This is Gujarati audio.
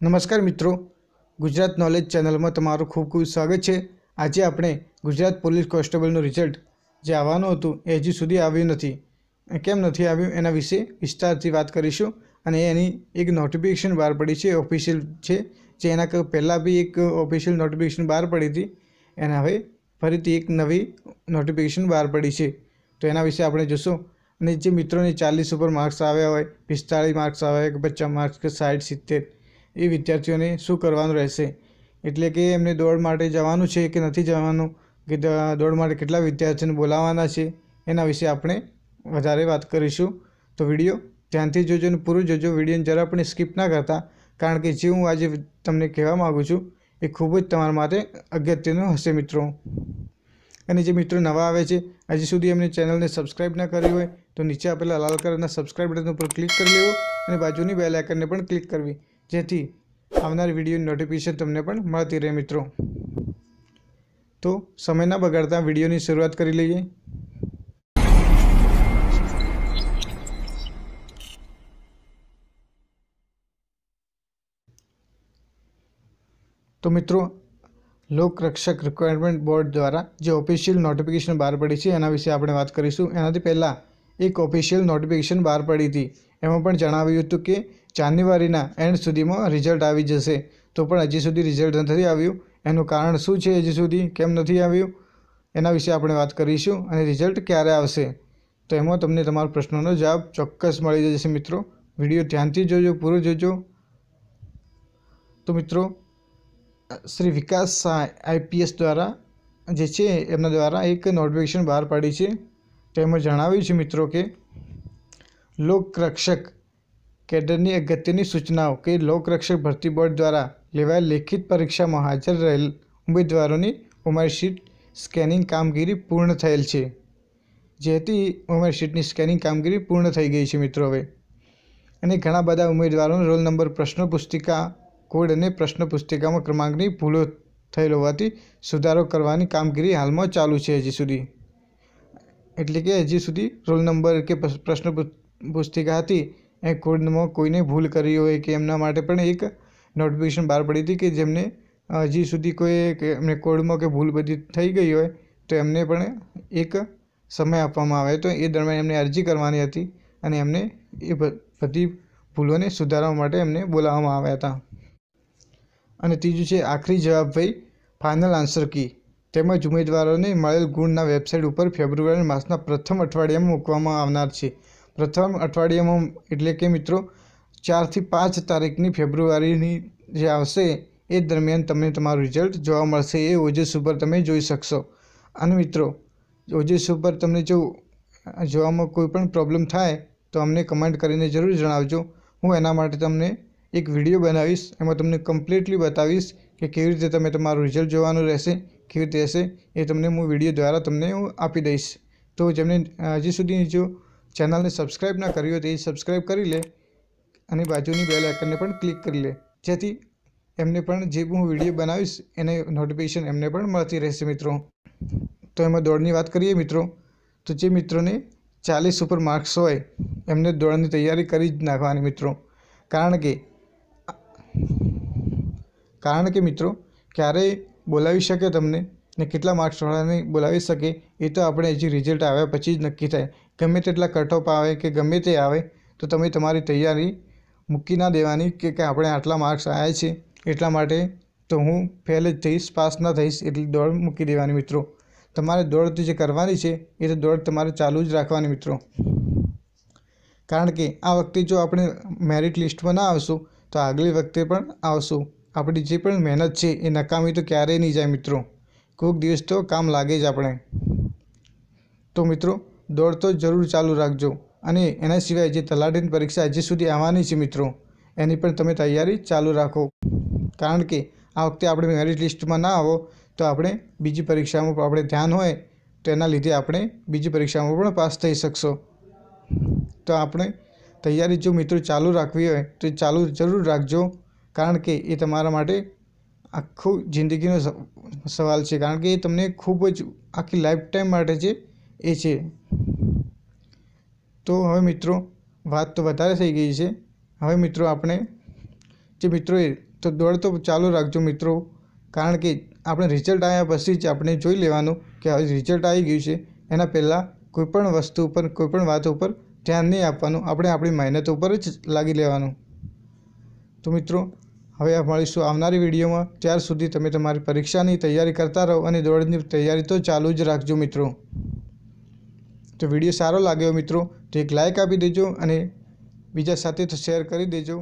નમસ્કાર મિત્રો. ગુજરાત નોલેજ ચેનલમાં તમારું ખૂબ ખૂબ સ્વાગત છે. આજે આપણે ગુજરાત પોલીસ કોન્સ્ટેબલનું રિઝલ્ટ જે આવવાનું હતું એ હજી સુધી આવ્યું નથી. કેમ નથી આવ્યું એના વિશે વિસ્તારથી વાત કરીશું અને એની એક નોટિફિકેશન બહાર પડી છે ઓફિશિયલ છે, જે એના પહેલાં બી એક ઓફિશિયલ નોટિફિકેશન બહાર પડી હતી. એના હવે ફરીથી એક નવી નોટિફિકેશન બહાર પડી છે. તો એના વિશે આપણે જોશું. અને જે મિત્રોને ચાલીસ ઉપર માર્ક્સ આવ્યા હોય, પિસ્તાળીસ માર્ક્સ આવ્યા હોય કે પચાસ માર્ક્સ કે સાઠ, સિત્તેર એ વિદ્યાર્થીઓને શું કરવાનું રહેશે? એટલે કે એમને દોડ માટે જવાનું છે કે નથી જવાનું? કે દોડ માટે કેટલા વિદ્યાર્થીઓને બોલાવવાના છે? એના વિશે આપણે વધારે વાત કરીશું. તો વીડિયો ધ્યાનથી જોજો અને પૂરું જોજો. વિડીયોને જરા પણ સ્કીપ ના કરતા. કારણ કે જે હું આજે તમને કહેવા માગું છું, એ ખૂબ જ તમારા માટે અગત્યનું હશે મિત્રો. અને જે મિત્રો નવા આવે છે, હજી સુધી એમની ચેનલને સબસ્ક્રાઇબ ના કરી હોય, તો નીચે આપેલા લાલ કલરના સબસ્ક્રાઇબ બટન ઉપર ક્લિક કરી લેવો અને બાજુની બેલ આઇકનને પણ ક્લિક કરવી. જેથી આવનાર વિડીયોની નોટિફિકેશન તમને પણ મળતી રહે મિત્રો. તો સમય ના બગાડતા વિડીયોની શરૂઆત કરી લઈએ. તો મિત્રો, લોકરક્ષક રિક્વાયરમેન્ટ બોર્ડ દ્વારા જે ઓફિશિયલ નોટિફિકેશન બહાર પડી છે, એના વિશે આપણે વાત કરીશું. એનાથી પહેલાં એક ઓફિશિયલ નોટિફિકેશન બહાર પડી હતી. એમાં પણ જણાવ્યું હતું કે જાન્યુઆરીના એન્ડ સુધીમાં રિઝલ્ટ આવી જશે. તો પણ હજી સુધી રિઝલ્ટ નથી આવ્યું. એનું કારણ શું છે હજી સુધી? કેમ નથી આવ્યું? એના વિશે આપણે વાત કરીશું અને રિઝલ્ટ ક્યારે આવશે? તો એમાં તમને તમારા પ્રશ્નોનો જવાબ ચોક્કસ મળી જશે મિત્રો. વીડિયો ધ્યાનથી જોજો, પૂરો જોજો. તો મિત્રો, શ્રી વિકાસ આઈપીએસ દ્વારા જે છે, એમના દ્વારા એક નોટિફિકેશન બહાર પાડી છે. તેમાં જણાવ્યું છે મિત્રો કે લોકરક્ષક કેડરની અગત્યની સૂચનાઓ કે લોકરક્ષક ભરતી બોર્ડ દ્વારા લેવાયેલ લેખિત પરીક્ષામાં હાજર રહેલ ઉમેદવારોની ઉમેરશીટ સ્કેનિંગ કામગીરી પૂર્ણ થયેલ છે. જેથી ઉમેરશીટની સ્કેનિંગ કામગીરી પૂર્ણ થઈ ગઈ છે મિત્રો હવે. અને ઘણા બધા ઉમેદવારોનો રોલ નંબર પ્રશ્ન પુસ્તિકા કોડ અને પ્રશ્ન પુસ્તિકામાં ક્રમાંકની ભૂલો થયેલ હોવાથી સુધારો કરવાની કામગીરી હાલમાં ચાલુ છે હજી સુધી. એટલે કે હજી સુધી રોલ નંબર કે પ્રશ્ન પુસ્તિકા હતી, એ કોડમાં કોઈને ભૂલ કરી હોય કે એમના માટે પણ એક નોટિફિકેશન બહાર પડી હતી કે જેમને હજી સુધી કોઈ એમને કોડમાં કે ભૂલ બધી થઈ ગઈ હોય, તો એમને પણ એક સમય આપવામાં આવે. તો એ દરમિયાન એમને અરજી કરવાની હતી અને એમને એ બધી ભૂલોને સુધારવા માટે એમને બોલાવવામાં આવ્યા હતા. અને ત્રીજું છે, આખરી જવાબ ભાઈ ફાઇનલ આન્સર કી. તેમજ ઉમેદવારોને મળેલ ગુણના વેબસાઇટ ઉપર ફેબ્રુઆરી માસના પ્રથમ અઠવાડિયામાં મૂકવામાં આવનાર છે. પ્રથમ અઠવાડિયામાં એટલે કે મિત્રો, ચારથી પાંચ તારીખની ફેબ્રુઆરીની જે આવશે, એ દરમિયાન તમને તમારું રિઝલ્ટ જોવા મળશે. એ ઓજસ ઉપર તમે જોઈ શકશો. અને મિત્રો ઓજસ ઉપર તમને જો જોવામાં કોઈ પણ પ્રોબ્લેમ થાય, તો અમને કમેન્ટ કરીને જરૂર જણાવજો. હું એના માટે તમને એક વીડિયો બનાવીશ. એમાં તમને કમ્પ્લીટલી બતાવીશ કે કેવી રીતે તમે તમારું રિઝલ્ટ જોવાનું રહેશે કેવી રીતે રહેશે એ તમને હું વીડિયો દ્વારા તમને હું આપી દઈશ. તો જેમને હજી સુધી જો ચેનલને સબસ્ક્રાઈબ ના કરી હોય તો એ સબસ્ક્રાઈબ કરી લે અને બાજુની બેલ આઇકનને પણ ક્લિક કરી લે. જેથી એમને પણ જે હું વીડિયો બનાવીશ એને નોટિફિકેશન એમને પણ મળતી રહેશે મિત્રો. તો એમાં દોડની વાત કરીએ મિત્રો, તો જે મિત્રોને ચાલીસ ઉપર માર્ક્સ હોય એમને દોડની તૈયારી કરી જ નાખવાની મિત્રો. કારણ કે કારણ કે મિત્રો, ક્યારેય બોલાવી શકે તમને ને કેટલા માર્ક્સવાળાને બોલાવી શકે એ તો આપણે હજી રિઝલ્ટ આવ્યા પછી જ નક્કી થાય. ગમે તેટલા કટ ઓફ આવે કે ગમે તે આવે, તો તમે તમારી તૈયારી મૂકી ના દેવાની કે કે આપણે આટલા માર્ક્સ આવ્યા છે એટલા માટે તો હું ફેલ જ થઈશ પાસ ના થઈશ એટલી દોડ મૂકી દેવાની મિત્રો. તમારે દોડ જે કરવાની છે એ તો દોડ તમારે ચાલુ જ રાખવાની મિત્રો. કારણ કે આ વખતે જો આપણે મેરિટ લિસ્ટમાં ના આવશું, તો આગલી વખતે પણ આવશું. આપણી જે પણ મહેનત છે એ નકામી તો ક્યારેય નહીં જાય મિત્રો. કોઈક દિવસ તો કામ લાગે જ આપણે. તો મિત્રો, દોડ તો જરૂર ચાલુ રાખજો અને એના સિવાય જે તલાટીની પરીક્ષા હજી સુધી આવવાની છે મિત્રો, એની પણ તમે તૈયારી ચાલુ રાખો. કારણ કે આ વખતે આપણે મેરિટ લિસ્ટમાં ના આવો તો આપણે બીજી પરીક્ષામાં પણ આપણે ધ્યાન હોય તો એના લીધે આપણે બીજી પરીક્ષામાં પણ પાસ થઈ શકશો. તો આપણે તૈયારી જો મિત્રો ચાલુ રાખવી હોય તો ચાલુ જરૂર રાખજો. કારણ કે એ તમારા માટે આખું જિંદગીનો સવાલ છે. કારણ કે એ તમને ખૂબ જ આખી લાઈફ ટાઈમ માટે છે એ છે. તો હવે મિત્રો, વાત તો વધારે થઈ ગઈ છે. હવે મિત્રો આપણે, જે મિત્રોએ તો દોડ તો ચાલુ રાખજો મિત્રો. કારણ કે આપણે રિઝલ્ટ આવ્યા પછી જ આપણે જોઈ લેવાનું કે હવે રિઝલ્ટ આવી ગયું છે. એના પહેલાં કોઈપણ વસ્તુ ઉપર, કોઈપણ વાત ઉપર ધ્યાન નહીં આપવાનું. આપણે આપણી મહેનત ઉપર જ લાગી લેવાનું. તો મિત્રો હવે મળીશું આવનારી વિડીયોમાં. ત્યાર સુધી તમે તમારી પરીક્ષાની તૈયારી કરતા રહો અને દોડની તૈયારી તો ચાલુ જ રાખજો મિત્રો. તો વીડિયો સારો લાગ્યો મિત્રો, તો એક લાઇક આપી દેજો અને બીજા સાથે તો શેર કરી દેજો.